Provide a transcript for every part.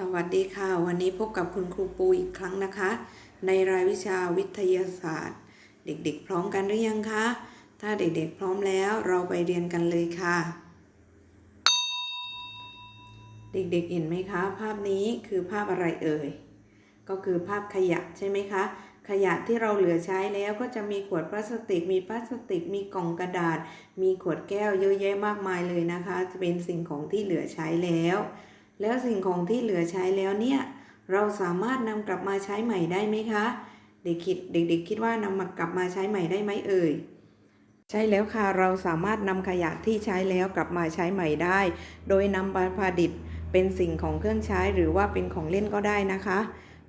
สวัสดีค่ะ วันนี้พบกับคุณครูปูอีกครั้งนะคะ ในรายวิชาวิทยาศาสตร์ เด็กๆ พร้อมกันหรือยังคะถ้าเด็กๆ พร้อมแล้วเราไปเรียนกันเลยค่ะ เด็กๆเห็นไหมคะ ภาพนี้คือภาพอะไรเอ่ย ก็คือภาพขยะใช่ไหมคะ ขยะที่เราเหลือใช้แล้วก็จะมีขวดพลาสติก มีพลาสติก มีกล่องกระดาษ มีขวดแก้วเยอะแยะมากมายเลยนะคะ จะเป็นสิ่งของที่เหลือใช้แล้ว แล้วสิ่งของที่เหลือใช้แล้วเนี่ย เราสามารถนำกลับมาใช้ใหม่ได้ไหมคะ เด็กคิดเด็กๆ คิดว่านำมากลับมาใช้ใหม่ได้ไหมเอ่ยใช่แล้วค่ะเราสามารถนำขยะที่ใช้แล้วกลับมาใช้ใหม่ได้ โดยนำมาผลิตเป็นสิ่งของเครื่องใช้หรือว่าเป็นของเล่นก็ได้นะคะ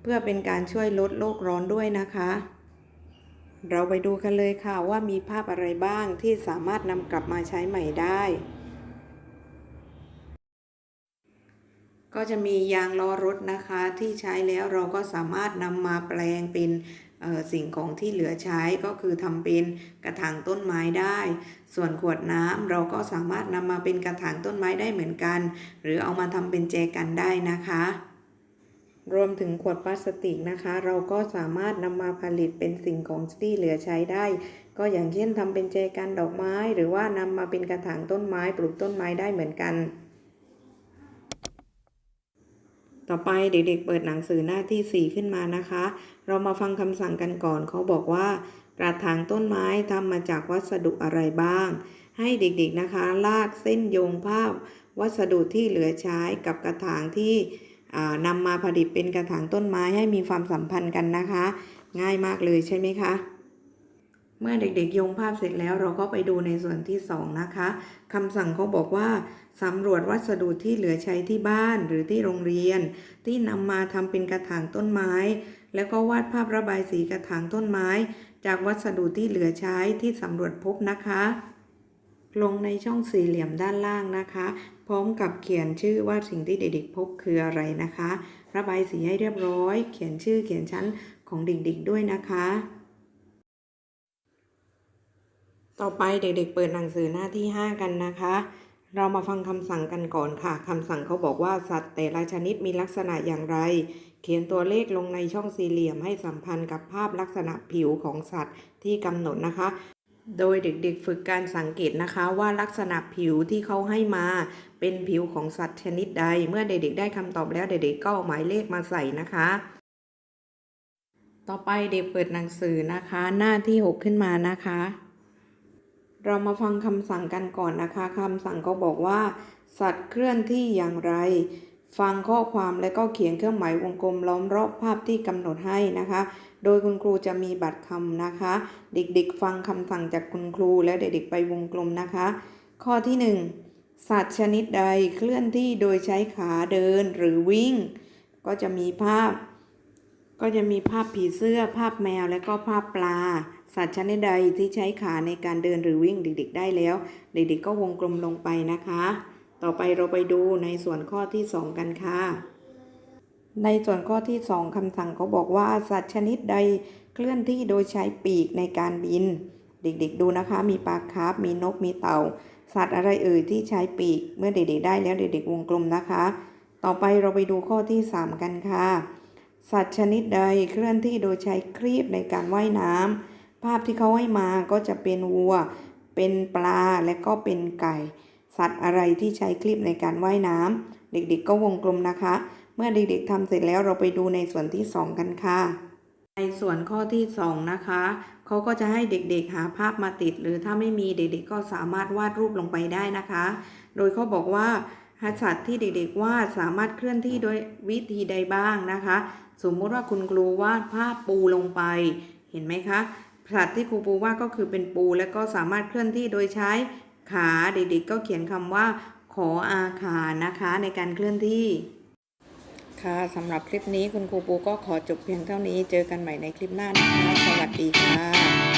เพื่อเป็นการช่วยลดโลกร้อนด้วยนะคะ เราไปดูกันเลยค่ะว่ามีภาพอะไรบ้างที่สามารถนำกลับมาใช้ใหม่ได้ ก็จะมียางล้อรถนะคะที่ใช้แล้วเราก็สามารถนำมาแปลงเป็นสิ่งของที่เหลือใช้ก็คือทำเป็นกระถางต้นไม้ได้ ส่วนขวดน้ำเราก็สามารถนำมาเป็นกระถางต้นไม้ได้เหมือนกัน หรือเอามาทำเป็นแจกันได้นะคะ รวมถึงขวดพลาสติกนะคะ เราก็สามารถนำมาผลิตเป็นสิ่งของที่เหลือใช้ได้ ก็อย่างเช่นทำเป็นแจกันดอกไม้ หรือว่านำมาเป็นกระถางต้นไม้ปลูกต้นไม้ได้เหมือนกัน ต่อไปเด็กๆเปิดหนังสือหน้าที่ 4 ขึ้นมานะคะ เรามาฟังคำสั่งกันก่อนเขาบอกว่า กระถางต้นไม้ทำมาจากวัสดุอะไรบ้าง ให้เด็กๆนะคะ ลากเส้นโยงภาพ วัสดุที่เหลือใช้กับกระถางที่นำมาผลิตเป็นกระถางต้นไม้ให้มีความสัมพันธ์กันนะคะ ง่ายมากเลยใช่ไหมคะ เมื่อเด็กๆโยงภาพเสร็จแล้วเราก็ไปดูในส่วนที่ 2 นะคะคำสั่งเขาบอกว่าสำรวจวัสดุที่เหลือใช้ที่บ้านหรือที่โรงเรียน ที่นำมาทำเป็นกระถางต้นไม้ แล้วก็วาดภาพระบายสีกระถางต้นไม้ จากวัสดุที่เหลือใช้ที่สำรวจพบนะคะ ลงในช่องสี่เหลี่ยมด้านล่างนะคะ พร้อมกับเขียนชื่อว่าสิ่งที่เด็กๆพบคืออะไรนะคะ ระบายสีให้เรียบร้อย เขียนชื่อเขียนชั้นของเด็กๆด้วยนะคะ ต่อไปเด็กๆเปิดหนังสือหน้าที่ 5 กันนะคะ เรามาฟังคำสั่งกันก่อนค่ะคำสั่งเขาบอกว่าสัตว์แต่ละชนิดมีลักษณะอย่างไร เขียนตัวเลขลงในช่องสี่เหลี่ยมให้สัมพันธ์กับภาพลักษณะผิวของสัตว์ที่กำหนดนะคะ โดยเด็กๆฝึกการสังเกตนะคะว่าลักษณะผิวที่เขาให้มาเป็นผิวของสัตว์ชนิดใด เมื่อเด็กๆได้คำตอบแล้วเด็กๆก็เอาหมายเลขมาใส่นะคะต่อไปเด็กเปิดหนังสือนะคะ หน้าที่ 6 ขึ้นมานะคะ เรามาฟังคำสั่งกันก่อนนะคะคำสั่งก็บอกว่า สัตว์เคลื่อนที่อย่างไร ฟังข้อความและก็เขียนเครื่องหมายวงกลมล้อมรอบภาพที่กำหนดให้นะคะ โดยคุณครูจะมีบัตรคำนะคะ เด็กๆ ฟังคำสั่งจากคุณครูและเด็กๆ ไปวงกลมนะคะ ข้อที่ 1 สัตว์ชนิดใดเคลื่อนที่โดยใช้ขาเดินหรือวิ่ง ก็จะมีภาพ ก็จะมีภาพผีเสื้อ ภาพแมว และก็ภาพปลา สัตว์ชนิดใดที่ใช้ขาในการเดินหรือวิ่งเด็กๆ ได้แล้ว เด็กๆ ก็วงกลมลงไปนะคะ ต่อไปเราไปดูในส่วนข้อที่ 2 กันค่ะ ในส่วนข้อที่ 2คำสั่งเขาบอกว่าสัตว์ชนิดใดเคลื่อนที่โดยใช้ปีกในการบิน เด็กๆ ดูนะคะ มีปลาคาร์ฟมีนกมีเต่า สัตว์อะไรเอ่ยที่ใช้ปีก เมื่อเด็กๆ ได้แล้วเด็กๆ วงกลมนะคะ ต่อไปเราไปดูข้อที่ 3 กันค่ะ สัตว์ชนิดใดเคลื่อนที่โดยใช้ครีบในการว่ายน้ำ ภาพที่เขาให้มาก็จะเป็นวัว เป็นปลาและก็เป็นไก่ สัตว์อะไรที่ใช้คลิปในการว่ายน้ำ เด็กๆก็วงกลมนะคะ เมื่อเด็กๆทำเสร็จแล้วเราไปดูในส่วนที่ 2 กันค่ะ ในส่วนข้อที่ 2 นะคะเขาก็จะให้เด็กๆหาภาพมาติด หรือถ้าไม่มีเด็กๆก็สามารถวาดรูปลงไปได้นะคะ โดยเขาบอกว่า สัตว์ที่เด็กๆวาดสามารถเคลื่อนที่โดยวิธีใดบ้างนะคะ สมมุติว่าคุณครูวาดภาพปูลงไป เห็นไหมคะสัตว์ที่ครูปูวาดก็คือเป็นปูและก็สามารถเคลื่อนที่โดยใช้ขาเด็กๆก็เขียนคำว่า ขออาขานะคะในการเคลื่อนที่ ค่ะสำหรับคลิปนี้คุณครูปูก็ขอจบเพียงเท่านี้ เจอกันใหม่ในคลิปหน้านะคะ สวัสดีค่ะ